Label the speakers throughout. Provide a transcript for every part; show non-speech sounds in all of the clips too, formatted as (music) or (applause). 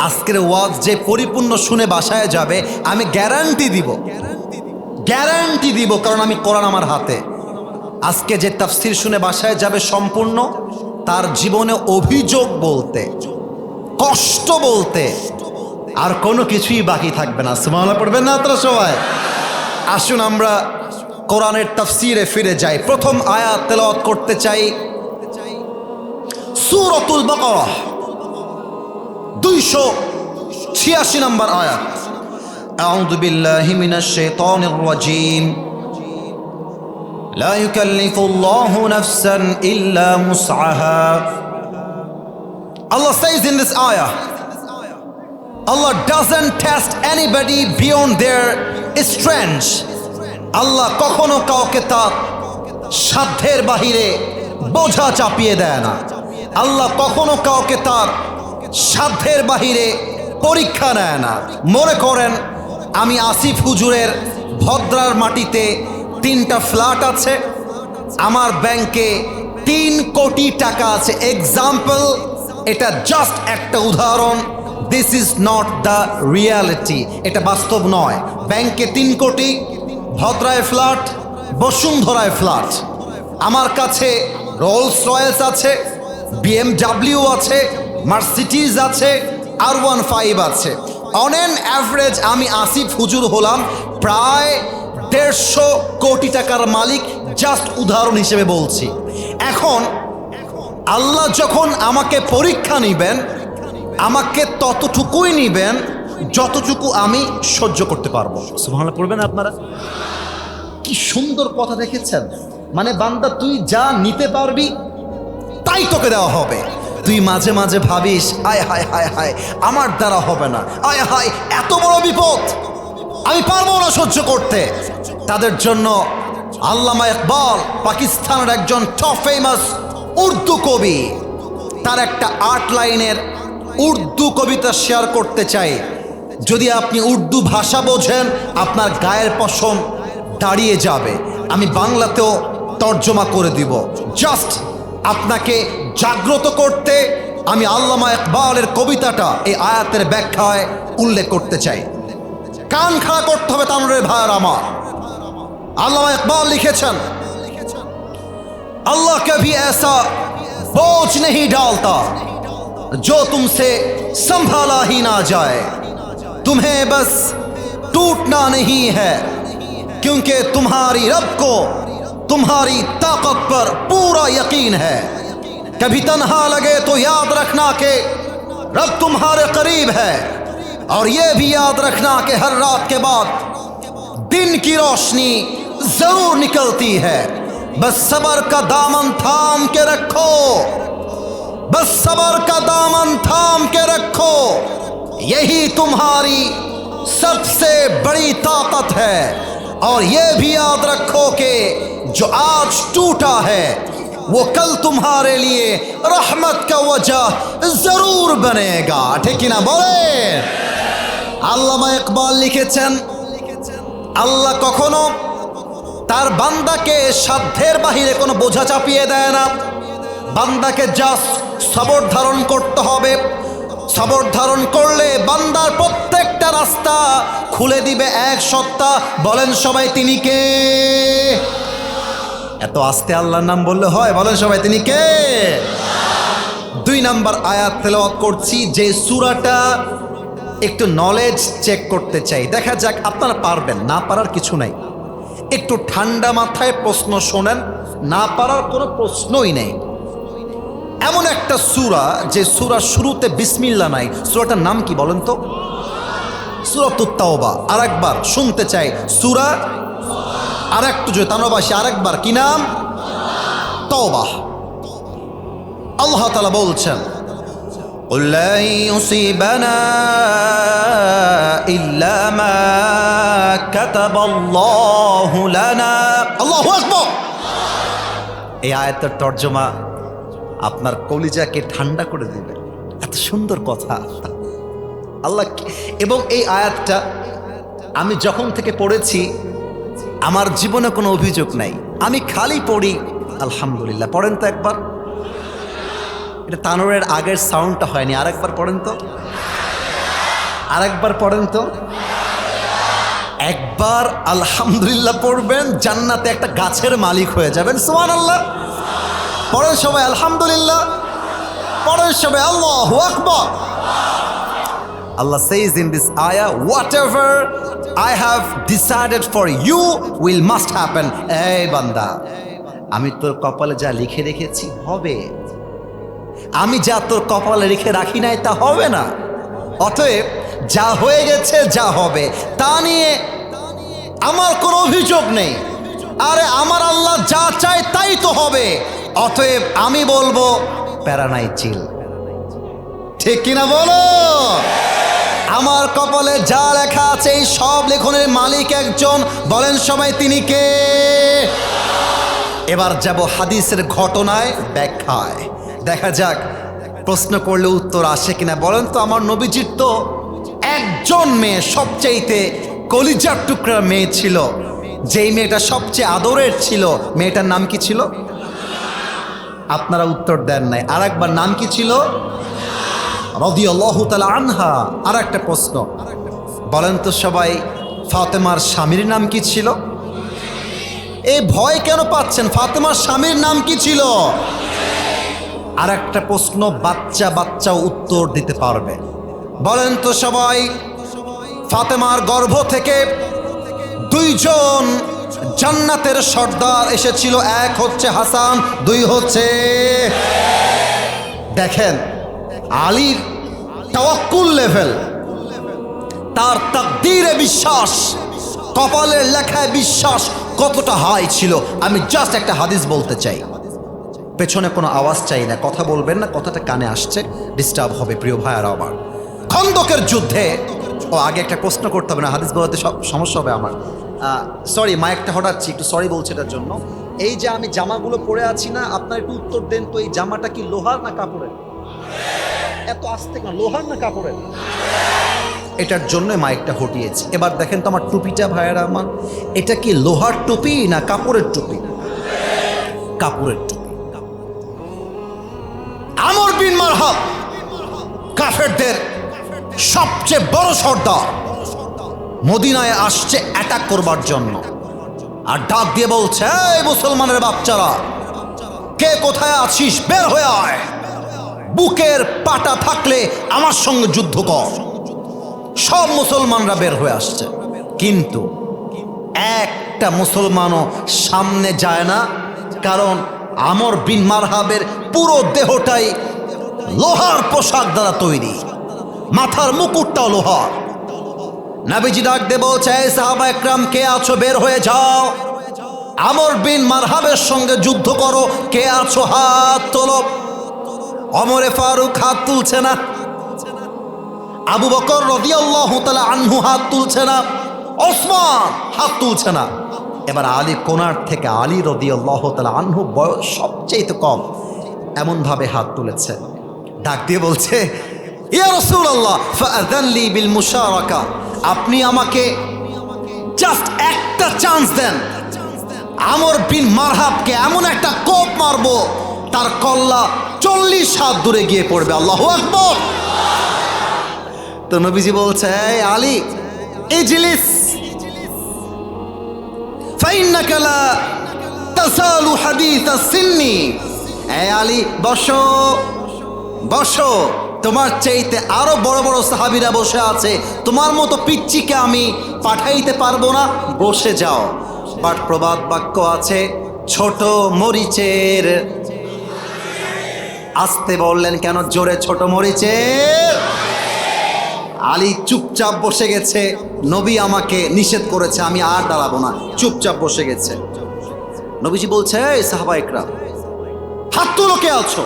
Speaker 1: আজকের ওয়াজ যে পরিপূর্ণ শুনে বাসায় যাবে, আমি গ্যারান্টি দিব। গ্যারান্টি দিব, কারণ আমি কোরআন আমার হাতে। আজকে যে তাফসির শুনে বাসায় যাবে সম্পূর্ণ, তার জীবনে অভিযোগ বলতে, কষ্ট বলতে, আর কোনো কিছুই বাকি থাকবে না। সুমালা পড়বেন না আপনারা সবাই? আসুন আমরা কোরআনের তাফসিরে ফিরে যাই। প্রথম আয়াত তেলাওয়াত করতে চাই। সুরতুল বাকারা। দুইশো ছিয়াশি নম্বর আয়াত أعوذ بالله من الشيطان الرجيم لا يكلف الله نفسا إلا مسعها Allah says in this ayah Allah doesn't test anybody beyond their strength আল্লাহ কখনো কাউকে তার সাধ্যের বাহিরে বোঝা চাপিয়ে দেয় না আল্লাহ কখনো কাউকে তার সাধ্যের বাহিরে পরীক্ষা নেয় না। মনে করেন, আমি আসিফ হুজুরের ভদ্রার মাটিতে তিনটা ফ্ল্যাট আছে, আমার ব্যাংকে তিন কোটি টাকা আছে। এক্সাম্পল এটা জাস্ট একটা উদাহরণ। This is not the reality এটা বাস্তব নয়। ব্যাংকে তিন কোটি, ভদ্রায় ফ্ল্যাট, বসুন্ধরায় ফ্ল্যাট। আমার কাছে রোলস রয়েলস আছে বিএমডাব্লিউ আছে মার্সিটিজ আছে আর ওয়ান ফাইভ আছে। অন অ্যান অ্যাভারেজ আমি আসিফ হুজুর হলাম প্রায় দেড়শো কোটি টাকার মালিক জাস্ট উদাহরণ হিসেবে বলছি। এখন আল্লাহ যখন আমাকে পরীক্ষা নিবেন আমাকে ততটুকুই নিবেন যতটুকু আমি সহ্য করতে পারব। সুবহানাল্লাহ পড়বেন আপনারা? কি সুন্দর কথা দেখেছেন? মানে বান্দা তুই যা নিতে পারবি তাই তোকে দেওয়া হবে। তুই মাঝে মাঝে ভাবিস, আয়, হায় হায় হায়, আমার দ্বারা হবে না। আয়, হায়, এত বড় বিপদ। আমি পারব না সহ্য করতে। তাদের জন্য আল্লামা ইকবাল পাকিস্তানের একজন টপ ফেমাস উর্দু কবি, তার একটা আর্ট লাইনের উর্দু কবিতা শেয়ার করতে চাই। যদি আপনি উর্দু ভাষা বোঝেন, আপনার গায়ের পশম দাঁড়িয়ে যাবে। আমি বাংলাতেও তর্জমা করে দিব। জাস্ট আপনাকে জাগ্রত করতে আমি আল্লামা ইকবালের কবিতাটা এই আয়াতের ব্যাখ্যায় উল্লেখ করতে চাই কান খাড়া করতে হবে তানুরের ভাইয়ের আমার আল্লামা ইকবাল লিখেছেন अल्लाह कभी ऐसा बोझ नहीं डालता जो तुमसे संभाला ही ना जाए तुम्हें बस टूटना नहीं है क्योंकि तुम्हारी रब को तुम्हारी ताकत पर पूरा यकीन है। कभी तन्हा लगे तो याद रखना के रब तुम्हारे करीब है। और ये भी याद रखना कि हर रात के बाद दिन की रोशनी ज़रूर निकलती है। बस सबर का दामन थाम के रखो। बस सबर का दामन थाम के रखो। यही तुम्हारी सबसे बड़ी ताकत है। और ये भी याद रखो कि जो आज टूटा है वो कल तुम्हारे लिए रहमत का वजह जरूर बनेगा ठीक है ना बोले আল্লামা ইকবাল লিখেছেন আল্লাহ কখনো তার বান্দাকে সাধ্যের বাহিরে কোনো বোঝা চাপিয়ে দেয় না বান্দাকে জাস্ট সবর ধারণ করতে হবে সবর ধারণ করলে বান্দার প্রত্যেকটা রাস্তা খুলে দিবে এক সত্তা বলেন সবাই তিনি কে এত আস্তে আল্লাহর নাম বললে হয়? বলেন সবাই, তিনি কে? দুই নাম্বার আয়াত তেলাওয়াত করছি, যে সুরাটা একটু নলেজ চেক করতে চাই। দেখা যাক আপনারা পারবেন, না পারার কিছু নাই। একটু ঠান্ডা মাথায় প্রশ্ন শোনেন, না পারার কোনো প্রশ্নই নেই। এমন একটা সুরা, যে সুরা শুরুতে বিসমিল্লা নাই। সুরাটার নাম কি বলেন তো? সুরাতুত্তাওবা আর একবার শুনতে চাই। সুরা আর একটু যে তানবাসী আর একবার কি নাম তওবা আল্লাহ তালা বলছেন قل لن يصيبنا إلا ما كتب الله لنا الله أكبر এই আয়াতের তর্জমা আপনার কলিজাকে ঠান্ডা করে দিবে এত সুন্দর কথা আল্লাহ কি- এবং এই আয়াতটা আমি যখন থেকে পড়েছি আমার জীবনে কোনো অভিযোগ নাই। আমি খালি পড়ি, আলহামদুলিল্লাহ। পড়েন তো একবার। এটা তানোরের আগের সাউন্ডটা হয়নি। আরেকবার পড়েন তো। আরেকবার পড়েন তো। একবার আলহামদুলিল্লাহ পড়বেন, জান্নাতে একটা গাছের মালিক হয়ে যাবেন। সুমান আল্লাহ পড়েন সবাই আলহামদুলিল্লাহ। পড়েন সবাই আল্লাহ আকবর। Allah says in this ayah, whatever I have decided for you will must happen. এই বান্দা আমি তোর কপালে যা লিখে রেখেছি হবে। আমি যা তোর কপালে লিখে রাখি নাই তা হবে না। অতএব যা হয়ে গেছে যা হবে। তা নিয়ে আমার কোনো অভিযোগ নেই। আরে আমার আল্লাহ যা চায় তাই তো হবে। অতএব আমি বলব প্যারানাই চিল ঠিক কিনা বলো? আমার কপালে যা লেখা আছে, এই সব লেখনের মালিক একজন। বলেন সবাই, তিনি কে? এবার যাব হাদিসের ঘটনায়, ব্যাখ্যায়। দেখা যাক, প্রশ্ন করলে উত্তর আসে কিনা। বলেন তো, আমার নবীজির তো একজন মেয়ে, সবচাইতে কলিজার টুকরা মেয়ে ছিল। যেই মেয়েটা সবচেয়ে আদরের ছিল, মেয়েটার নাম কি ছিল? আপনারা উত্তর দেন নাই। আর একবার নাম কি ছিল? রদিয়াল্লাহু তাআলা আনহা আর একটা প্রশ্ন। বলেন তো সবাই, ফাতেমার স্বামীর নাম কি ছিল? এই ভয় কেন পাচ্ছেন? ফাতেমার স্বামীর নাম কি ছিল? আর একটা প্রশ্ন, বাচ্চা বাচ্চা উত্তর দিতে পারবে। বলেন তো সবাই, ফাতেমার গর্ভ থেকে দুইজন জান্নাতের সর্দার এসেছিল, এক হচ্ছে হাসান, দুই হচ্ছে দেখেন আলীর তাওয়াক্কুল লেভেল, তার তাকদীরে বিশ্বাস, কপালের লেখায় বিশ্বাস কতটা হাই ছিল, আমি জাস্ট একটা হাদিস বলতে চাই। পেছনে কোনো আওয়াজ চাই না, কথা বলবেন না, কথাটা কানে আসছে ডিস্টার্ব হবে প্রিয় ভাইয়ারা আমার। খন্দকের যুদ্ধে, ও আগে একটা প্রশ্ন করতে হবে না, হাদিস বলাতে সব সমস্যা হবে আমার। সরি মাইকটা হঠাৎছি একটু সরি বলছে এটার জন্য। এই যে আমি জামাগুলো পরে আছি না, আপনার একটু উত্তর দেন তো, এই জামাটা কি লোহার না কাপড়ের? এত আস্তে কেন? লোহার না কাপড়ের? এটার জন্য মাইকটা হটিয়েছি এবার দেখেন তো আমার টুপিটা ভাইয়েরা আমার এটা কি লোহার টুপি না কাপড়ের টুপি? কাপড়ের টুপি। আমর বিন মারহাব, কাফেরদের সবচেয়ে বড় সর্দার। মদিনায় আসছে অ্যাটাক করবার জন্য। আর ডাক দিয়ে বলছে, এই মুসলমানের বাচ্চারা, কে কোথায় আছিস? বের হয়ে আয়। বুকের পাটা থাকলে আমার সঙ্গে যুদ্ধ কর। সব মুসলমানরা বের হয়ে আসছে। কিন্তু একটা মুসলমানও সামনে যায় না, কারণ আমর বিন মারহাবের পুরো দেহটাই লোহার পোশাক দ্বারা তৈরি। মাথার মুকুটটাও লোহার। নাবিজি ডাক দে বলছে, "এই সাহাবা একরাম, কে আছো? বের হয়ে যাও। আমর বিন মারহাবের সঙ্গে যুদ্ধ করো। কে আছো? হাত তোলো। অমরে ফারুক হাত তুলছে না। আবু বকর রদিয়াল্লাহু তাআলা আনহু হাত তুলছে না। ওসমান হাত তুলছে না। এবার আলী কোনার থেকে আলী রদিয়াল্লাহু তাআলা আনহু বয়স সবচেয়ে কম, এমনভাবে হাত তুলেছে। ডাক দিয়ে বলছে রাসূলুল্লাহ, ফাআযানলি বিল আপনি আমাকে জাস্ট একটা চান্স দেন। আমর বিন মারহাবকে এমন একটা কোপ মারবো, তার কল্লা চল্লিশ হাত দূরে গিয়ে পড়বে, আল্লাহ আকবর। তো নবীজি বলছে, "এই আলী, ইজলিস। ফাইন্নাকা লা তাসালু হাদিস সিন্নি। এই আলী, বসো বসো। তোমার চাইতে আরও বড় বড় সাহাবিরা বসে আছে। তোমার মতো পিচ্চিকে আমি পাঠাইতে পারব না। বসে যাও। বাট প্রবাদ বাক্য আছে, ছোট মরিচের আসতে বললেন, কেন জোরে ছোট মরিচে? আলী চুপচাপ বসে গেছে। নবী আমাকে নিষেধ করেছে, আমি আর দাঁড়াবো না। চুপচাপ বসে গেছে। নবীজি বলছে সাহাবা হাত তুলো কে আছো?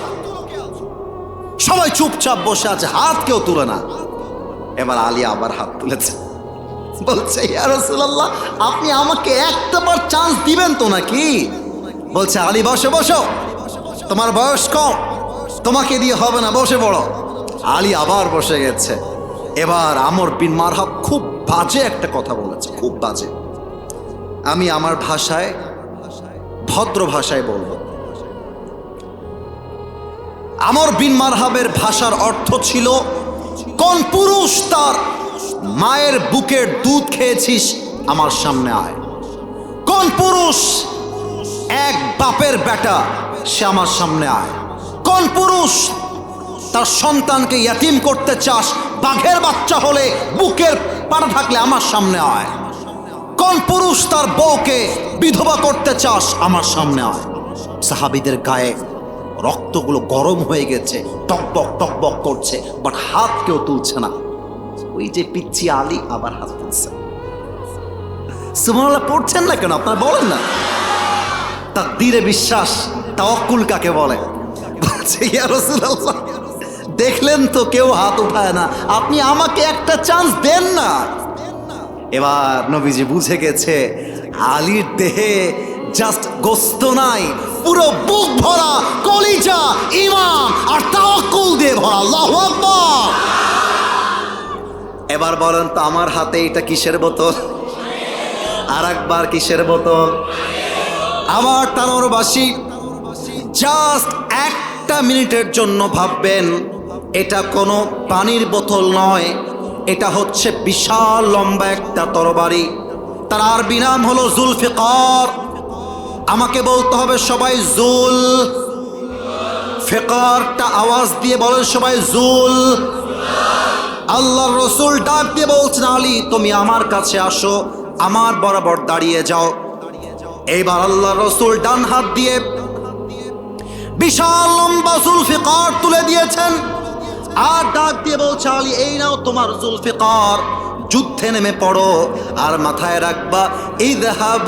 Speaker 1: সবাই চুপচাপ বসে আছে, হাত কেউ তুলে না। এবার আলী আবার হাত তুলেছে। বলছে আপনি আমাকে একটাবার চান্স দিবেন তো নাকি? বলছে, আলী, বসে, বসো। তোমার বয়স কম। তোমাকে দিয়ে হবে না, বসে পড়ো। আলী আবার বসে গেছে। এবার আমর বিন মারহাব খুব বাজে একটা কথা বলেছে, খুব বাজে। আমি আমার ভাষায়, ভদ্র ভাষায় বলব। আমর বিন মারহাবের ভাষার অর্থ ছিল, কোন পুরুষ তার মায়ের বুকের দুধ খেয়েছিস, আমার সামনে আয়। কোন পুরুষ এক বাপের বেটা, সে আমার সামনে আয়। কোন পুরুষ তার সন্তানকে ইয়াতিম করতে চাস? বাঘের বাচ্চা হলে বুকের পাড়া থাকলে আমার সামনে আয়। কোন পুরুষ তার বউকে বিধবা করতে চাস? আমার সামনে আয়। সাহাবিদের গায়ে রক্তগুলো গরম হয়ে গেছে, টকবক টকবক করছে বাট হাত কেউ তুলছে না। ওই যে পিচ্ছি আলী আবার হাত তুলছে। সুমনাল্লাহ পড়ছেন না কেন? আপনারা বলেন না। তার দিরে বিশ্বাস, তাওয়াক্কুল কাকে বলে? ইয়া দেখলেন তো কেউ হাত উঠায় না। আপনি আমাকে একটা চান্স দেন না। এবার নবীজি বুঝে গেছে, আলীর দেহে জাস্ট গোস্ত নাই, পুরো বুক ভরা, কলিজা ইমাম আর তাওয়াক্কুল দিয়ে ভরা। আল্লাহু আকবার। এবার বলেন তো আমার হাতে এটা কিসের বোতল? আর একবার কিসের বোতল? আবার তানোরবাসী জাস্ট একটা মিনিটের জন্য ভাববেন, এটা কোনো পানির বোতল নয়, এটা হচ্ছে বিশাল লম্বা একটা তরবারি। তার আরবি নাম হলো জুলফিকার। আমাকে বলতে হবে সবাই জুল। ফেকারটা আওয়াজ দিয়ে বলেন সবাই জুল। আল্লাহ রসুল ডাক দিয়ে বলছেন, আলী, তুমি আমার কাছে আসো, আমার বরাবর দাঁড়িয়ে যাও। এইবার আল্লাহ রসুল ডান হাত দিয়ে বিশাল লম্বা জুলফিকার তুলে দিয়েছেন। আর ডাক দিয়ে বলছে, আলী, এই নাও তোমার জুলফিকার। যুদ্ধে নেমে পড়ো আর মাথায় রাখবা এই দেহাব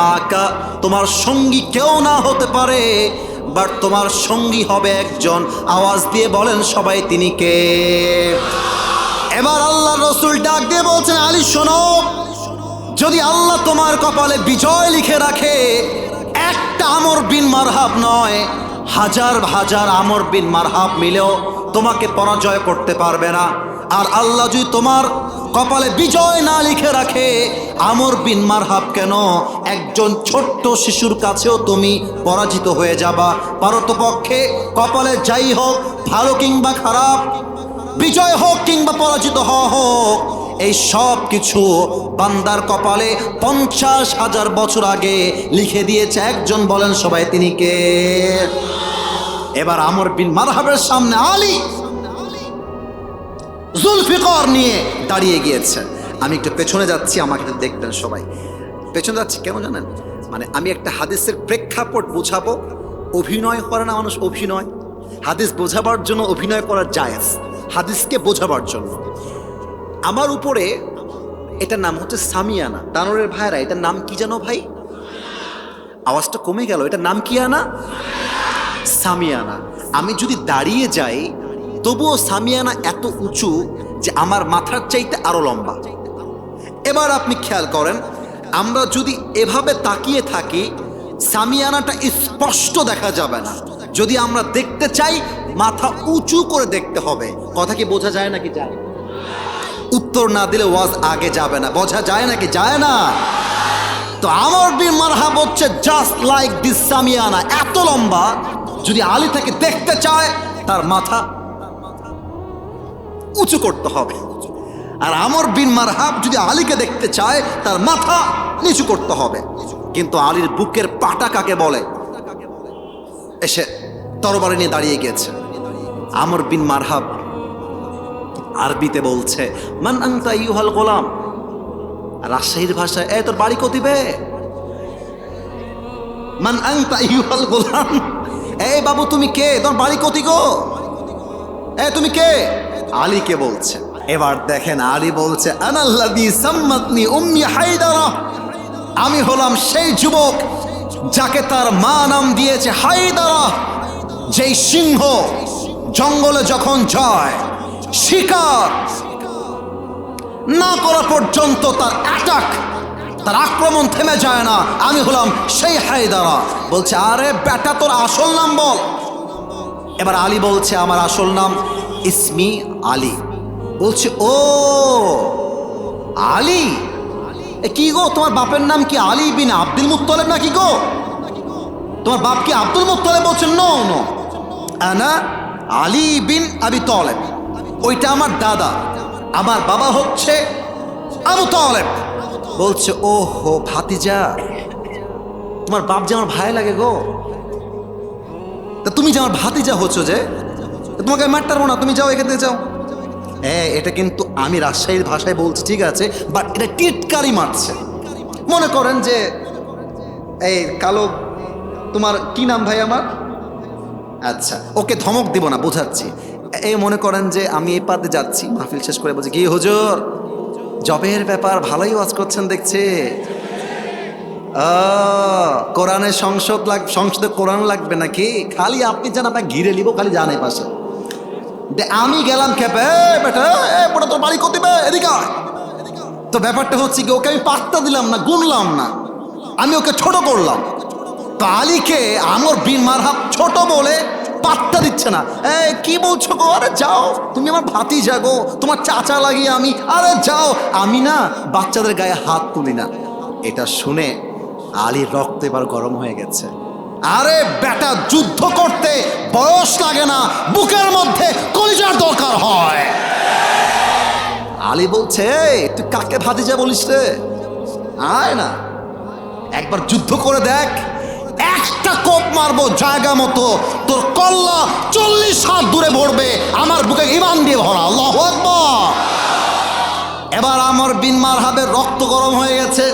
Speaker 1: মাকা। তোমার সঙ্গী কেউ না হতে পারে, বাট তোমার সঙ্গী হবে একজন। আওয়াজ দিয়ে বলেন সবাই, তিনি কে? এবার আল্লাহ রসুল ডাক দিয়ে বলছেন, আলী, শোনো। যদি আল্লাহ তোমার কপালে বিজয় লিখে রাখে একটা আমর বিন মারহাব নয়, হাজার হাজার আমর বিন মারহাব মিলেও তোমাকে পরাজয় করতে পারবে না। আর আল্লাহ যদি তোমার কপালে বিজয় না লিখে রাখে, আমর বিন মারহাব কেন একজন ছোট্ট শিশুর কাছেও তুমি পরাজিত হয়ে যাবা? পারতপক্ষে কপালে যাই হোক, ভালো কিংবা খারাপ, বিজয় হোক কিংবা পরাজিত হওয়া হোক এই সব কিছু বান্দার কপালে পঞ্চাশ হাজার বছর আগে লিখে দিয়েছে একজন বলেন সবাই, তিনি কে? এবার আমর বিন মারহাবের সামনে আলী জুলফিকর নিয়ে দাঁড়িয়ে গিয়েছে। আমি একটু পেছনে যাচ্ছি, আমাকে দেখবেন সবাই। পেছনে যাচ্ছি কেন জানেন? মানে আমি একটা হাদিসের প্রেক্ষাপট বোঝাবো, অভিনয় করে না মানুষ অভিনয়। হাদিস বোঝাবার জন্য অভিনয় করা জায়েজ। হাদিসকে বোঝাবার জন্য। আমার উপরে এটার নাম হচ্ছে সামিয়ানা। তানোরের ভাইরা এটার নাম কি জানো ভাই? আওয়াজটা কমে গেল, এটার নাম কি আনা? সামিয়ানা। আমি যদি দাঁড়িয়ে যাই, তবুও সামিয়ানা এত উঁচু যে আমার মাথার চাইতে আরও লম্বা। এবার আপনি খেয়াল করেন, আমরা যদি এভাবে তাকিয়ে থাকি, সামিয়ানাটা স্পষ্ট দেখা যাবে না। যদি আমরা দেখতে চাই, মাথা উঁচু করে দেখতে হবে। কথা কি বোঝা যায় নাকি যায় উত্তর না দিলে ওয়াজ আগে যাবে না। বোঝা যায় নাকি? যায় না। তো আমার বীর মারহাব হচ্ছে জাস্ট লাইক দিস সামিয়ানা। এত লম্বা, যদি আলী তাকে দেখতে চায়, তার মাথা উঁচু করতে হবে। আর আমর বিন মারহাব যদি আলীকে দেখতে চায়, তার মাথা নিচু করতে হবে। কিন্তু আলীর বুকের পাটা কাকে বলে? এসে তরবারি নিয়ে দাঁড়িয়ে গেছে। আমর বিন মারহাব আরবিতে বলছে, মান আংতা ইউহাল গোলাম? রাজশাহীর ভাষায়, এ, তোর বাড়ি কতিবে মান আংতা ইউহাল গোলাম? এই বাবু, তুমি কে? তোর বাড়ি কতি গো? এ, তুমি কে? আলীকে বলছে। এবার দেখেন, আলী বলছে আনাল্লাদি সাম্মাতনি উম্মি হায়দারা। আমি হলাম সেই যুবক যাকে তার মা নাম দিয়েছে হায়দারা, যেই সিংহ জঙ্গলে যখন যায় শিকার। না করা পর্যন্ত তার অ্যাটাক তার আক্রমণ থেমে যায় না। আমি হলাম সেই হায়দারা। বলছে, আরে ব্যাটা তোর আসল নাম বল। এবার আলী বলছে, আমার আসল নাম ইসমি আলী। বলছে, ও, আলী? কি গো, তোমার বাপের নাম কি আলী বিন আব্দুল মুত্তলেব নাকি গো? তোমার বাপ কি আব্দুল মুত্তলেব? বলছে, নো নো। আলী বিন আবি তলেব। ওইটা আমার দাদা। আমার বাবা হচ্ছে আবু তালেব। বলছে ও হো ভাতিজা, তোমার বাপ যে আমার ভাই লাগে গো। তা তুমি যে আমার ভাতিজা হচ্ছ যে তোমাকে আমি মারতে পারব না, তুমি যাও এখান থেকে যাও। হ্যাঁ এটা কিন্তু আমি রাজশাহীর ভাষায় বলছি, ঠিক আছে বাট এটা টিটকারি মারছে। মনে করেন যে, এই কালো, তোমার কি নাম ভাই আমার? আচ্ছা ওকে ধমক দিব না, বোঝাচ্ছি। এই মনে করেন যে আমি এই পাতে যাচ্ছি, মাহফিল শেষ করে বলছি, কি হুজুর? জবের ব্যাপার ভালোই ওয়াজ করছেন দেখছে। কোরআনের সংসদ লাগ, সংসদে কোরআন লাগবে নাকি? খালি আপনি যান আপনার ঘিরে নিব, খালি জানে পাশে। আমি গেলাম খেপে বেটা এ তোর বাড়ি কত দিবে এদিকে আয়।" তো ব্যাপারটা হচ্ছে কি, ওকে আমি পাত্তা দিলাম না, গুনলাম না। আমি ওকে ছোট করলাম। তো আলীকে আমর বিন মারহাব ছোট বলে পাত্তা দিচ্ছে না। কি বলছো গো? আরে যাও, তুমি আমার ভাতি যাগো তোমার চাচা লাগিয়ে আমি। আরে যাও, আমি না বাচ্চাদের গায়ে হাত তুলি না। এটা শুনে আলীর রক্ত এবার গরম হয়ে গেছে। আরে বেটা, যুদ্ধ করতে বয়স লাগে না। বুকের মধ্যে কলিজার দরকার হয়। আলী বলছে তুই কাকে ভাতিজা বলিস রে? আয় না। একবার যুদ্ধ করে দেখ, একটা মারবো জায়গা মতো। তোর কল্লা চল্লিশ হাত দূরে ভরবে, আমার বুকে ইমান দিয়ে ভরা। আল্লাহ এবার আমার বিন মারহাবের রক্ত গরম হয়ে গেছে।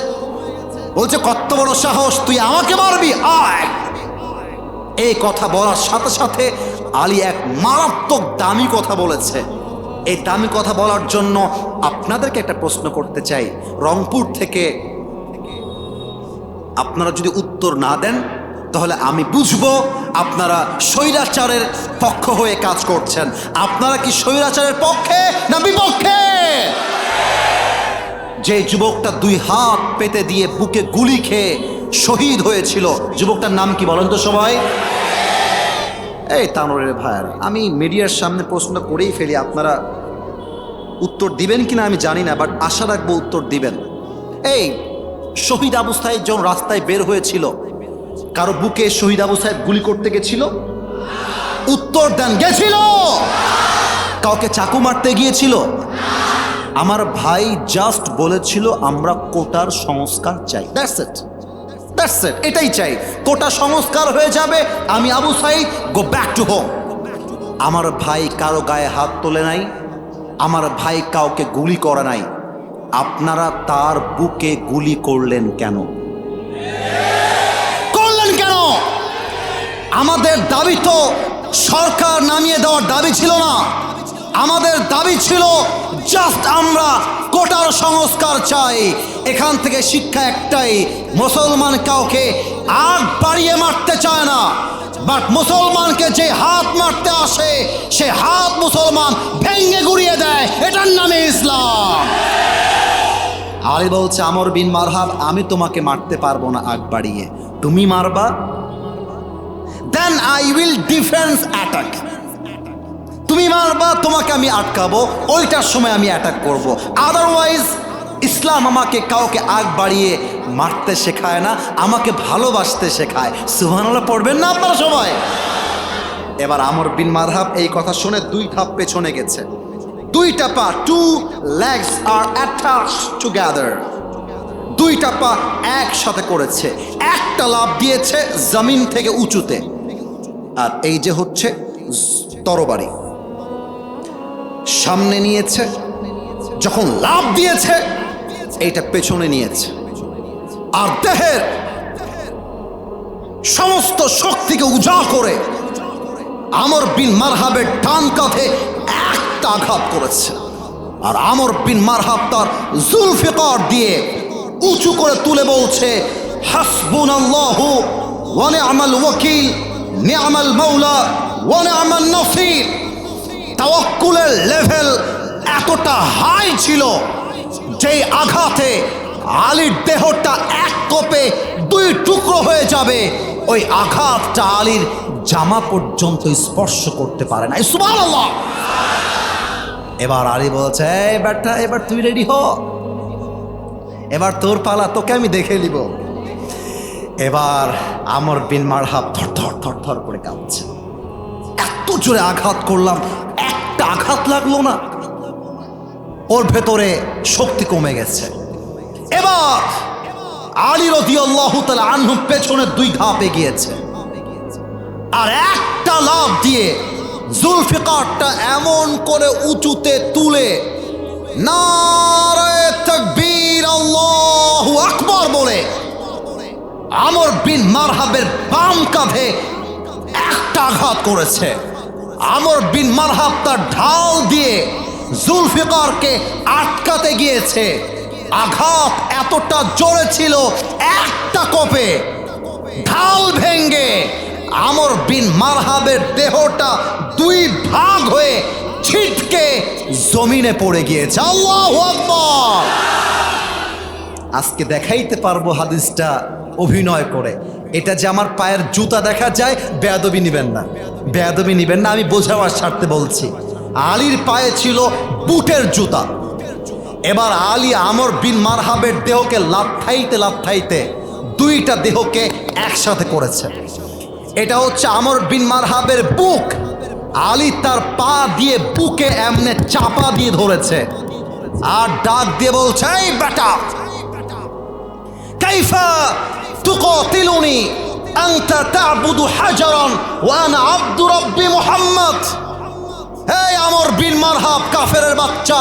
Speaker 1: বলছে, কত বড় সাহস, তুই আমাকে মারবি, আয়। এই কথা বলার সাথে সাথে আলী এক মারাত্মক দামি কথা বলেছে। এই দামি কথা বলার জন্য আপনাদেরকে একটা প্রশ্ন করতে চাই। রংপুর থেকে আপনারা যদি উত্তর না দেন তাহলে আমি বুঝব আপনারা স্বৈরাচারের পক্ষ হয়ে কাজ করছেন। আপনারা কি স্বৈরাচারের পক্ষে না বিপক্ষে? যে যুবকটা দুই হাত পেতে দিয়ে বুকে গুলি খেয়ে শহীদ হয়েছিল, যুবকটার নাম কি বলেন তো সবাই? এই তানোরের ভাইয়ার আমি মিডিয়ার সামনে প্রশ্ন করেই ফেলি, আপনারা উত্তর দিবেন কিনা আমি জানি না বাট আশা রাখব উত্তর দিবেন। এই শহীদ অবস্থায় যখন রাস্তায় বের হয়েছিল কারও বুকে শহীদ আবু সাহেব গুলি করতে গেছিল? উত্তর দেন, গেছিল! কাউকে চাকু মারতে গিয়েছিল? আমার ভাই জাস্ট বলেছিল, আমরা কোটার সংস্কার চাই। দ্যাটস ইট দ্যাটস ইট এটাই চাই। কোটা সংস্কার হয়ে যাবে। আমি Abu Sayeed go back to home আমার ভাই কারও গায়ে হাত তোলে নাই। আমার ভাই কাউকে গুলি করে নাই। আপনারা তার বুকে গুলি করলেন কেন করলেন কেন আমাদের দাবি তো সরকার নামিয়ে দেওয়ার দাবি ছিল না। আমাদের দাবি ছিল, জাস্ট আমরা কোটার সংস্কার চাই। এখান থেকে শিক্ষা একটাই, মুসলমান কাউকে আগ বাড়িয়ে মারতে চায় না। বাট মুসলমানকে যে হাত মারতে আসে, সে হাত মুসলমান ভেঙ্গে গুড়িয়ে দেয়। এটার নামে ইসলাম। আলী বলছে, আমর বিন মারহাব, আমি তোমাকে মারতে পারব না আগ বাড়িয়ে। তুমি মারবা then I will defence attack তুমি মারবা, তোমাকে আমি আটকাবো, ওইটার সময় আমি অ্যাটাক করব। আদারওয়াইজ ইসলাম আমাকে কাউকে আগ বাড়িয়ে মারতে শেখায় না, আমাকে ভালোবাসতে শেখায়। সুবহানাল্লাহ, পড়বেন না আপনারা সবাই? এবার আমর বিন মারহাব এই কথা শুনে দুই ধাপ পেছনে গেছে। দুইটা পা two legs are attach together দুইটা পা একসাথে করেছে। একটা লাভ দিয়েছে জমিন থেকে উঁচুতে। আর এই যে হচ্ছে তরবারি। সামনে নিয়েছে, যখন লাভ দিয়েছে, এইটা পেছনে নিয়েছে। আর দেহের সমস্ত শক্তিকে উজা করে আমর বিন মারহাবের টান কাঁধে একটা আঘাত করেছে। আর আমর বিন মারহাব তার জুলফিকার দিয়ে উঁচু করে তুলে বলছে হাসবুন আল্লাহ ওয়ানে আমাল ওয়াকিল। নিয়ামাল মৌলা ওয়ানে আমাল নসির। তাওয়াক্কুলের লেভেল এতটা হাই ছিল যেই আঘাতে আলীর দেহটা এক কোপে দুই টুকরো হয়ে যাবে। ওই আঘাতটা আলীর জামা পর্যন্ত স্পর্শ করতে পারে না সুবহানাল্লাহ। এবার আলী বলছে, এই ব্যাটা এবার তুই রেডি হ। এবার তোর পালা, তোকে আমি দেখে নিব। এবার আমর বিন মারহাব থর থর থর থর করে কাঁপছে এত জোরে আঘাত করলাম, একটা আঘাত লাগল না। ওর ভেতরে শক্তি কমে গেছে। এবার আলী রদিয়াল্লাহু তাআলা আনহু পেছনে দুই ধাপ এগিয়েছে। আর একটা লাভ দিয়ে জুলফিকারটা এমন করে উঁচুতে তুলে নারায়ে তাকবীর আল্লাহু আকবার বলে আমর বিন মারহাবের বাম কাঁধে একটা আঘাত করেছে। আমর বিন মারহাব তার ঢাল দিয়ে জুলফিকারকে আটকাতে গিয়েছে। আঘাত এতটা জোরে ছিল, একটা কোপে ঢাল ভেঙ্গে আমর বিন মারহাবের দেহটা দুই ভাগ হয়ে ছিটকে জমিনে পড়ে গিয়েছে। আল্লাহু আজকে দেখাইতে পারব হাদিসটা অভিনয় করে। এটা যে আমার পায়ের জুতা দেখা যায়, বেয়াদবি নিবেন না। বেয়াদবি নিবেন না, আমি বোঝাবার স্বার্থে বলছি। আলীর পায়ে ছিল বুটের জুতা। এবার আলী আমর বিন মারহাবের দেহকে লাথাইতে লাথাইতে দুইটা দেহকে একসাথে করেছে। এটা হচ্ছে আমর বিন মারহাবের বুক। আলী তার পা দিয়ে বুকে এমনে চাপা দিয়ে ধরেছে। আর ডাক দিয়ে বলছে, এই বেটা কাইফা তুকতিলুনি আংতা তাবুদু হাজারন ওয়ান আব্দু রব্বি মুহাম্মদ এই আমর বিন মারহাব কাফেরের বাচ্চা,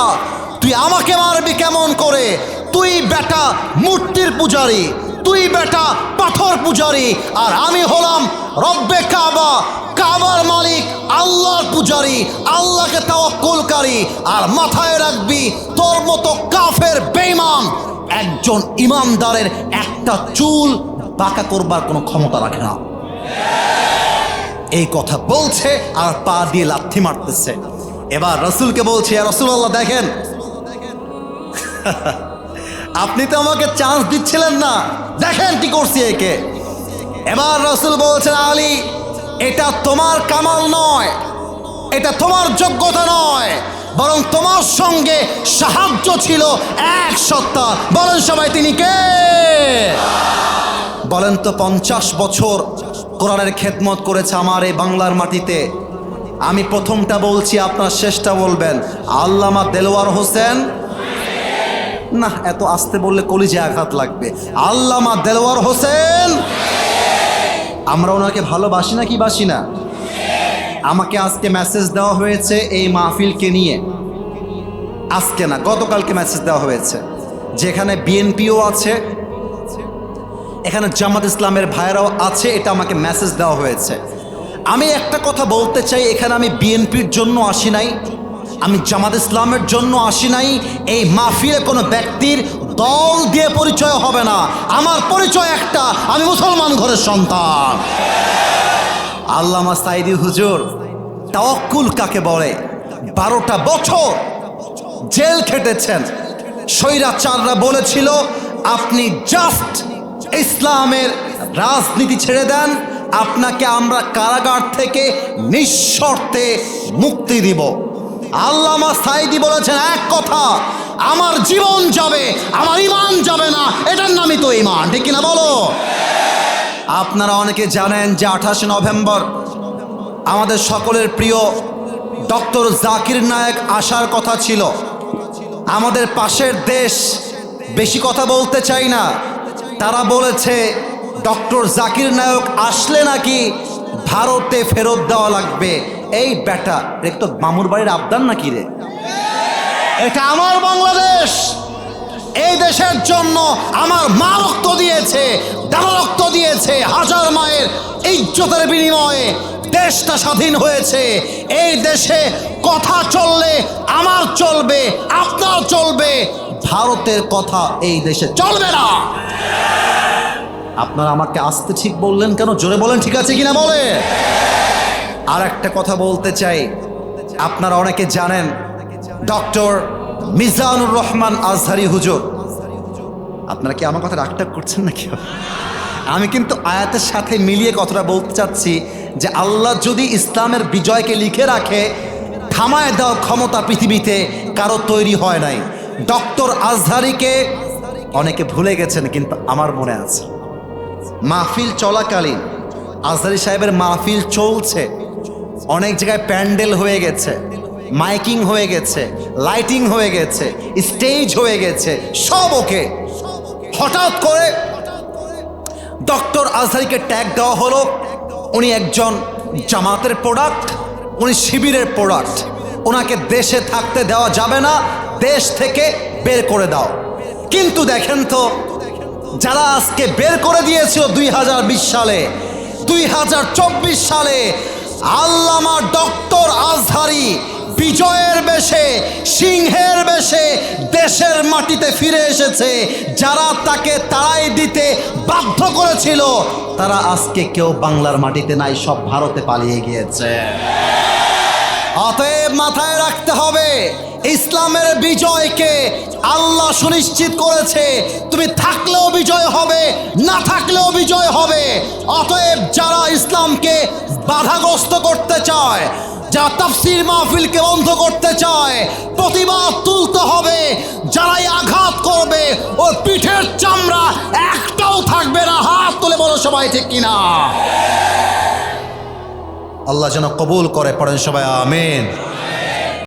Speaker 1: তুই আমাকে মারবি কেমন করে? তুই বেটা মূর্তির পূজারি, তুই বেটা পাথর পূজারি, আর আমি হলাম রব্বে কাবা, কাবার মালিক, আল্লাহর পূজারি, আল্লাহকে তাওয়াক্কুলকারী, আর মাথায় রাখবি তোর মতো কাফের বেঈমান। একজন ইমানদারের একটা চুল বাঁকা করবার কোনো ক্ষমতা রাখে না। এই কথা বলছে আর পা দিয়ে লাথি মারতেছে। এবার রসুলকে বলছে রসুল আল্লাহ দেখেন। (laughs) আপনি তো আমাকে চান্স দিচ্ছিলেন না। দেখেন কি করছি একে। এবার রসুল বলছেন আলী, এটা তোমার কামাল নয়। এটা তোমার যোগ্যতা নয়। বরং তোমার সঙ্গে সাহায্য ছিল এক সত্তা। বলেন সবাই, তিনি কে? বলেন তো পঞ্চাশ বছর কোরআনের খেদমত করেছে আমার এই বাংলার মাটিতে। আমি প্রথমটা বলছি, আপনার শেষটা বলবেন। আল্লামা দেলোয়ার হোসেন? না, এত আসতে বললে কলিজে আঘাত লাগবে। আল্লামা দেলোয়ার হোসেন? আমরা ওনাকে ভালোবাসি না কি বাসি না? আমাকে আজকে মেসেজ দেওয়া হয়েছে এই মাহফিলকে নিয়ে। আজকে না, গতকালকে মেসেজ দেওয়া হয়েছে। যেখানে বিএনপিও আছে, এখানে জামাত ইসলামের ভাইরাও আছে, এটা আমাকে মেসেজ দেওয়া হয়েছে। আমি একটা কথা বলতে চাই, এখানে আমি বিএনপির জন্য আসি নাই, আমি জামাত ইসলামের জন্য আসি নাই, এই মাহফিলে কোনো ব্যক্তির দল দিয়ে পরিচয় হবে না। আমার পরিচয় একটা, আমি মুসলমান ঘরের সন্তান। আল্লামা সাইদি হুজুর তাওয়াক্কুল কাকে বলে? বারোটা বছর জেল খেটেছেন। স্বৈরাচাররা বলেছিল, আপনি জাস্ট ইসলামের রাজনীতি ছেড়ে দেন। আপনাকে আমরা কারাগার থেকে নিঃশর্তে মুক্তি দিব। আল্লামা সাইদি বলেছেন, এক কথা, আমার জীবন যাবে, আমার ইমান যাবে না। এটার নামই তো ইমান ঠিক কিনা বলো? আপনারা অনেকে জানেন যে আঠাশে নভেম্বর আমাদের সকলের প্রিয় ডক্টর জাকির নায়ক আসার কথা ছিল। আমাদের পাশের দেশ বেশি কথা বলতে চাই না। তারা বলেছে, ডক্টর জাকির নায়ক আসলে নাকি ভারতে ফেরত দেওয়া লাগবে? এই বেটা এটা তো মামুর বাড়ির আবদান নাকি রে? এটা আমার বাংলাদেশ! এই দেশের জন্য আমার মা রক্ত দিয়েছে, দাদা রক্ত দিয়েছে, হাজার মায়ের ইজ্জতের বিনিময়ে দেশটা স্বাধীন হয়েছে। এই দেশে কথা চললে আমার চলবে, আপনার চলবে, ভারতের কথা এই দেশে চলবে না। আপনারা আমাকে আসতে ঠিক বললেন কেন? জোরে বলেন, ঠিক আছে কিনা বলে? আর একটা কথা বলতে চাই। আপনারা অনেকে জানেন, ডক্টর মিজানুর রহমান আজহারি হুজুর। আপনারা কি আমার কথা রাগটাগ করছেন নাকি? আমি কিন্তু আয়াতের সাথে মিলিয়ে কথাটা বলতে চাচ্ছি যে আল্লাহ যদি ইসলামের বিজয়কে লিখে রাখে, থামায় দেওয়ার ক্ষমতা পৃথিবীতে কারও তৈরি হয় নাই। ডক্টর আজহারিকে অনেকে ভুলে গেছেন, কিন্তু আমার মনে আছে। মাহফিল চলাকালীন আজহারি সাহেবের মাহফিল চলছে, অনেক জায়গায় প্যান্ডেল হয়ে গেছে। মাইকিং হয়ে গেছে, লাইটিং হয়ে গেছে, স্টেজ হয়ে গেছে, সব ওকে। হঠাৎ করে ডক্টর আজহারিকে ট্যাগ দেওয়া হলো। উনি একজন জামাতের প্রোডাক্ট উনি শিবিরের প্রোডাক্ট ওনাকে দেশে থাকতে দেওয়া যাবে না, দেশ থেকে বের করে দাও। কিন্তু দেখেন তো, যারা আজকে বের করে দিয়েছিল দুই হাজার বিশ সালে, দুই হাজার চব্বিশ সালে, আল্লামা ডক্টর আজহারি বিজয়ের বেশে, সিংহের বেশে, দেশের মাটিতে ফিরে এসেছে। যারা তাকে তাড়াই দিতে বাধ্য করেছিল, তারা আজকে কেউ বাংলার মাটিতে নাই, সব ভারতে পালিয়ে গিয়েছে। অতএব মাথায় রাখতে হবে, ইসলামের বিজয়কে আল্লাহ সুনিশ্চিত করেছে। তুমি থাকলেও বিজয় হবে, না থাকলেও বিজয় হবে। অতএব যারা ইসলামকে বাধাগ্রস্ত করতে চায় যা তাফসির মাহফিলকে বন্ধ করতে চায়, প্রতিবাদ তুলতে হবে। যারাই আঘাত করবে, ওর পিঠের চামড়া একটাও থাকবে না। হাত তুলে বলো সবাই ঠিক কিনা? আল্লাহ যেন কবুল করে পড়েন সবাই আমিন।